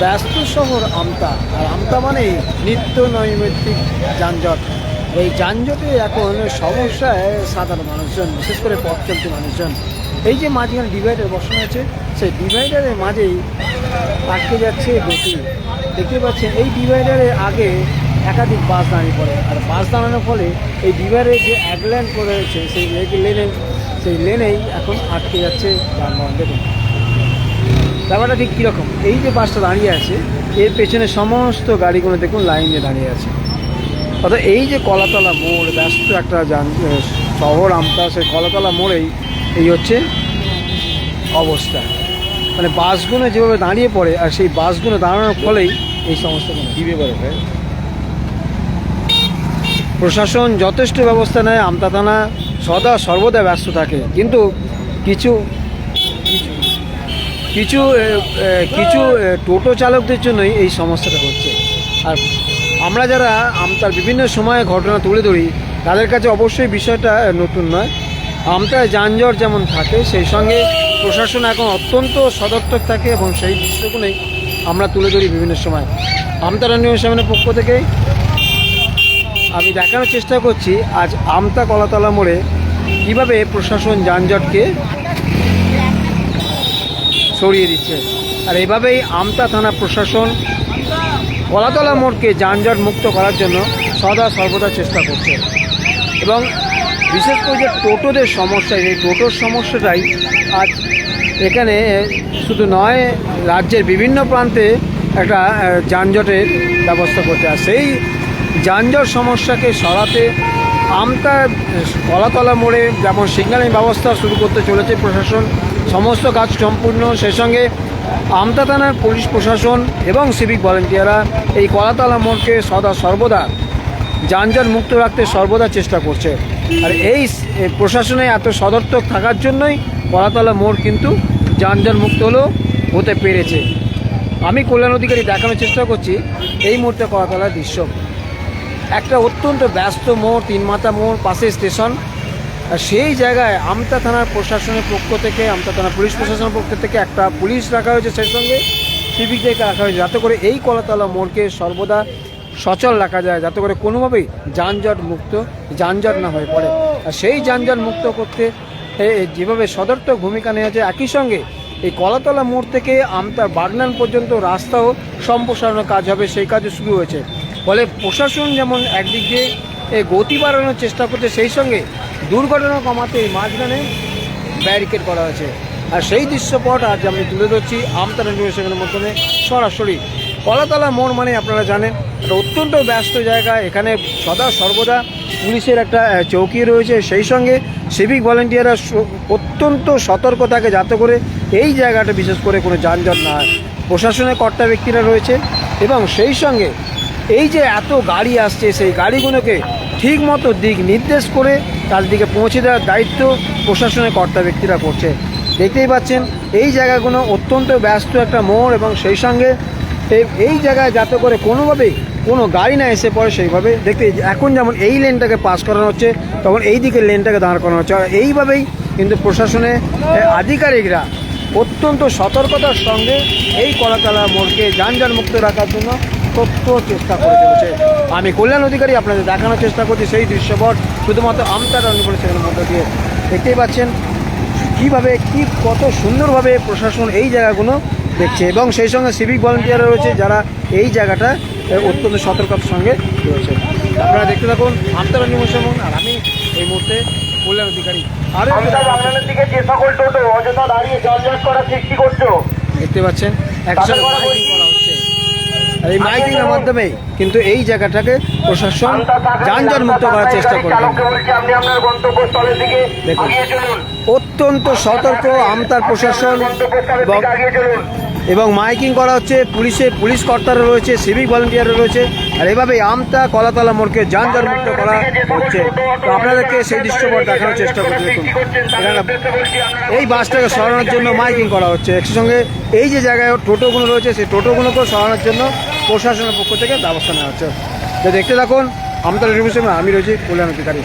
ব্যস্ত শহর আমতা। আর আমতা মানে নিত্য নৈমিত্তিক যানজট। এই যানজটে এখন সমস্যায় সাধারণ মানুষজন, বিশেষ করে পথ চলতি মানুষজন। এই যে মাঝখানে ডিভাইডার বসানো আছে সেই ডিভাইডারের মাঝেই আটকে যাচ্ছে গতি। দেখতে পাচ্ছেন, এই ডিভাইডারের আগে একাধিক বাস দাঁড়িয়ে পড়ে। আর বাস দাঁড়ানোর ফলে এই ডিভাইডারে যে এক লেন করে রয়েছে, সেই লেনে সেই লেনেই এখন আটকে যাচ্ছে যানবাহন। দেখুন ব্যাপারটা ঠিক কীরকম? এই যে বাসটা দাঁড়িয়ে আছে এর পেছনে সমস্ত গাড়িগুলো দেখুন লাইন দাঁড়িয়ে আছে। অর্থাৎ এই যে কলাতলা মোড় ব্যস্ত একটা যান শহর আমতা সেই কলাতলা মোড়েই এই হচ্ছে অবস্থা। মানে বাসগুলো যেভাবে দাঁড়িয়ে পড়ে আর সেই বাসগুলো দাঁড়ানোর ফলেই এই সমস্ত ব্যাপারে ভাই? প্রশাসন যথেষ্ট ব্যবস্থা নেয় আমতা থানা সদা সর্বদা ব্যস্ত থাকে। কিন্তু কিছু- কিছু কিছু টোটো চালকদের জন্যই এই সমস্যাটা হচ্ছে। আর আমরা যারা আমতার বিভিন্ন সময়ে ঘটনা তুলে ধরি, তাদের কাছে অবশ্যই বিষয়টা নতুন নয়। আমতায় যানজট যেমন থাকে, সেই সঙ্গে প্রশাসন এখন অত্যন্ত সদর্থক থাকে এবং সেই দৃশ্যগুলোই আমরা তুলে ধরি বিভিন্ন সময়। আমতারা নিউজ পক্ষ থেকে আমি দেখানোর চেষ্টা করছি, আজ আমতা কলাতলা মোড়ে কীভাবে প্রশাসন যানজটকে সরিয়ে দিচ্ছে। আর এভাবেই আমতা থানা প্রশাসন কলাতলা মোড়কে যানজট মুক্ত করার জন্য সদা সর্বদা চেষ্টা করছে। এবং বিশেষ করে যে টোটোদের সমস্যা, এই টোটোর সমস্যাটাই আজ এখানে শুধু নয়, রাজ্যের বিভিন্ন প্রান্তে একটা যানজটের ব্যবস্থা করতে আর সেই যানজট সমস্যাকে সরাতে আমতা, কলাতলা মোড়ে যেমন সিগন্যালিং ব্যবস্থা শুরু করতে চলেছে প্রশাসন সমস্ত কাজ সম্পূর্ণ সেই সঙ্গে আমতা থানার পুলিশ প্রশাসন এবং সিভিক ভলেন্টিয়াররা এই কলাতলা মোড়কে সদা সর্বদা যানজট মুক্ত রাখতে সর্বদা চেষ্টা করছে। আর এই প্রশাসনে এত সদর্থক থাকার জন্যই কলাতলা মোড় কিন্তু যানজট মুক্ত হলেও হতে পেরেছে। আমি কল্যাণ অধিকারী দেখানোর চেষ্টা করছি, এই মুহূর্তে কলাতলার দৃশ্য। একটা অত্যন্ত ব্যস্ত মোড় তিন মাথা মোড় পাশে স্টেশন। আর সেই জায়গায় আমতা থানার প্রশাসনের পক্ষ থেকে, আমতা থানা পুলিশ প্রশাসনের পক্ষ থেকে একটা পুলিশ রাখা হয়েছে সেই সঙ্গে। সিভিকদেরকে রাখা হয়েছে যাতে করে এই কলাতলা মোড়কে সর্বদা সচল রাখা যায়, যাতে করে কোনোভাবেই যানজট মুক্ত, যানজট না হয়ে পড়ে। আর সেই যানজট মুক্ত করতে যেভাবে সদর্থক ভূমিকা যায় একই সঙ্গে এই কলাতলা মোড় থেকে আমতার বাগনান পর্যন্ত রাস্তাও সম্প্রসারণের কাজ হবে, সেই কাজও শুরু হয়েছে। ফলে প্রশাসন যেমন একদিক দিয়ে গতি বাড়ানোর চেষ্টা করছে, সেই সঙ্গে দুর্ঘটনা কমাতে মাঝখানে ব্যারিকেড করা হয়েছে। আর সেই দৃশ্যপট আজ আমি তুলে ধরছি আমতারা নিউজের মাধ্যমে সরাসরি। কলাতলা মোড় মানে আপনারা জানেন, একটা অত্যন্ত ব্যস্ত জায়গা, এখানে সদা সর্বদা পুলিশের একটা চৌকি রয়েছে। সেই সঙ্গে সিভিক ভলেন্টিয়াররা অত্যন্ত সতর্ক থাকে যাতে করে এই জায়গাটা বিশেষ করে কোনো যানজট না হয়। প্রশাসনের কর্তা ব্যক্তিরা রয়েছে এবং সেই সঙ্গে এই যে এত গাড়ি আসছে, সেই গাড়িগুলোকে ঠিক মতো দিক নির্দেশ করে তার দিকে পৌঁছে দেওয়ার দায়িত্ব প্রশাসনের কর্তা ব্যক্তিরা করছে। দেখতেই পাচ্ছেন এই জায়গাগুলো অত্যন্ত ব্যস্ত একটা মোড় এবং সেই সঙ্গে এই- জায়গায় যাতে করে কোনোভাবেই কোনো গাড়ি না এসে পড়ে সেইভাবে দেখতে এখন যেমন এই লেনটাকে পাস করানো হচ্ছে তখন এই দিকের লেনটাকে দাঁড় করানো হচ্ছে। আর এইভাবেই কিন্তু প্রশাসনের এ, আধিকারিকরা অত্যন্ত সতর্কতার সঙ্গে এই কলাতলা মোড়কে যানজট মুক্ত রাখার জন্য তথ্য চেষ্টা করে চলেছে। আমি কল্যাণ অধিকারী আপনাদের দেখানোর চেষ্টা করছি সেই দৃশ্যপট। শুধুমাত্র আমতার সেখানের মধ্যে দিয়ে দেখতেই পাচ্ছেন কীভাবে কি কত সুন্দরভাবে প্রশাসন এই জায়গাগুলো দেখছে। এবং সেই সঙ্গে সিভিক ভলেন্টিয়ার রয়েছে যারা এই জায়গাটা অত্যন্ত সতর্কতার সঙ্গে রয়েছে। আপনারা দেখতে থাকুন আমতারা নিমোশন আর আমি এই মুহূর্তে কল্যাণ অধিকারী। আরও বাগানের দিকে যে সকল টোটো অযথা দাঁড়িয়ে যানজট করার সৃষ্টি করছ দেখতে পাচ্ছেন একসাথে করা হচ্ছে। এই মাইকিংয়ের মাধ্যমে কিন্তু এই জায়গাটাকে প্রশাসন যানজট মুক্ত করার চেষ্টা দিকে দেখুন। অত্যন্ত সতর্ক আমতার প্রশাসন এবং মাইকিং করা হচ্ছে পুলিশের পুলিশ কর্তারা রয়েছে সিভিক ভলেন্টিয়াররা রয়েছে আর এভাবে আমতা কলাতলা মোড়কে যানজট মুক্ত করা হচ্ছে। তো আপনাদেরকে সেই দৃশ্যপট দেখানোর চেষ্টা করতে দেখুন। এখানে এই বাসটাকে সরানোর জন্য মাইকিং করা হচ্ছে। একই সঙ্গে এই যে জায়গায় টোটোগুলো রয়েছে সেই টোটোগুলোকেও সরানোর জন্য প্রশাসনের পক্ষ থেকে ব্যবস্থা নেওয়া হচ্ছে। দেখতে থাকুন আমতলা রিভিউ আমি রয়েছি কল্যাণ অধিকারী।